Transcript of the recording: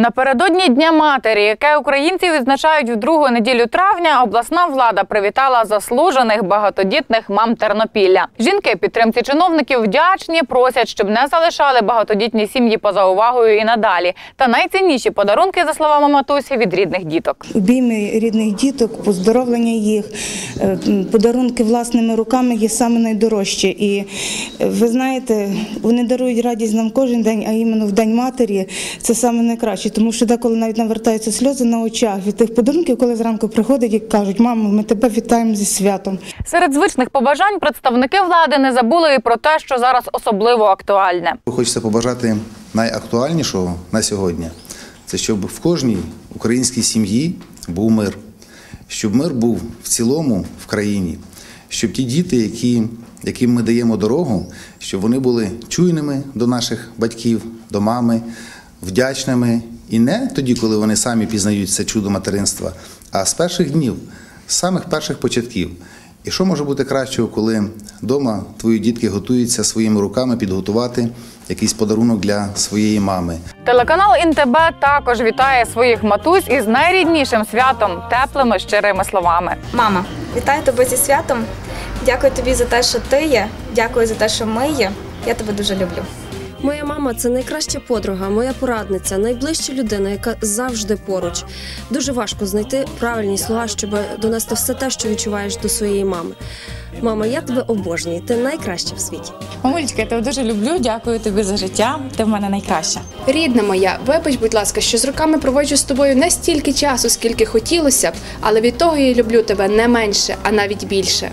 Напередодні Дня матері, яке українці відзначають в другу неділю травня, обласна влада привітала заслужених багатодітних мам Тернопілля. Жінки підтримці чиновників вдячні, просять, щоб не залишали багатодітні сім'ї поза увагою і надалі. Та найцінніші подарунки, за словами матусі, від рідних діток. Обійми рідних діток, поздоровлення їх, е, подарунки власними руками є саме найдорожче. І е, ви знаєте, вони дарують радість нам кожен день, а іменно в День матері це саме найкраще, тому що деколи навіть навертаються сльози на очах від тих подарунків, коли зранку приходять і кажуть, мамо, ми тебе вітаємо зі святом. Серед звичних побажань представники влади не забули і про те, що зараз особливо актуальне. Хочеться побажати найактуальнішого на сьогодні. Це щоб в кожній українській сім'ї був мир, щоб мир був в цілому в країні, щоб ті діти, які, яким ми даємо дорогу, щоб вони були чуйними до наших батьків, до мами, вдячними і не тоді, коли вони самі пізнають це чудо материнства, а з перших днів, з самих перших початків. І що може бути кращого, коли вдома твої дітки готуються своїми руками підготувати якийсь подарунок для своєї мами? Телеканал ІНТБ також вітає своїх матусь із найріднішим святом, теплими щирими словами. Мама, вітаю тебе зі святом. Дякую тобі за те, що ти є. Дякую за те, що ми є. Я тебе дуже люблю. Моя мама це найкраща подруга, моя порадниця, найближча людина, яка завжди поруч. Дуже важко знайти правильні слова, щоб донести все те, що відчуваєш до своєї мами. Мама, я тебе обожнюю. Ти найкраща в світі. Мамулечка, я тебе дуже люблю. Дякую тобі за життя. Ти в мене найкраща. Рідна моя, вибач, будь ласка, що з роками проводжу з тобою не стільки часу, скільки хотілося б, але від того я люблю тебе не менше, а навіть більше.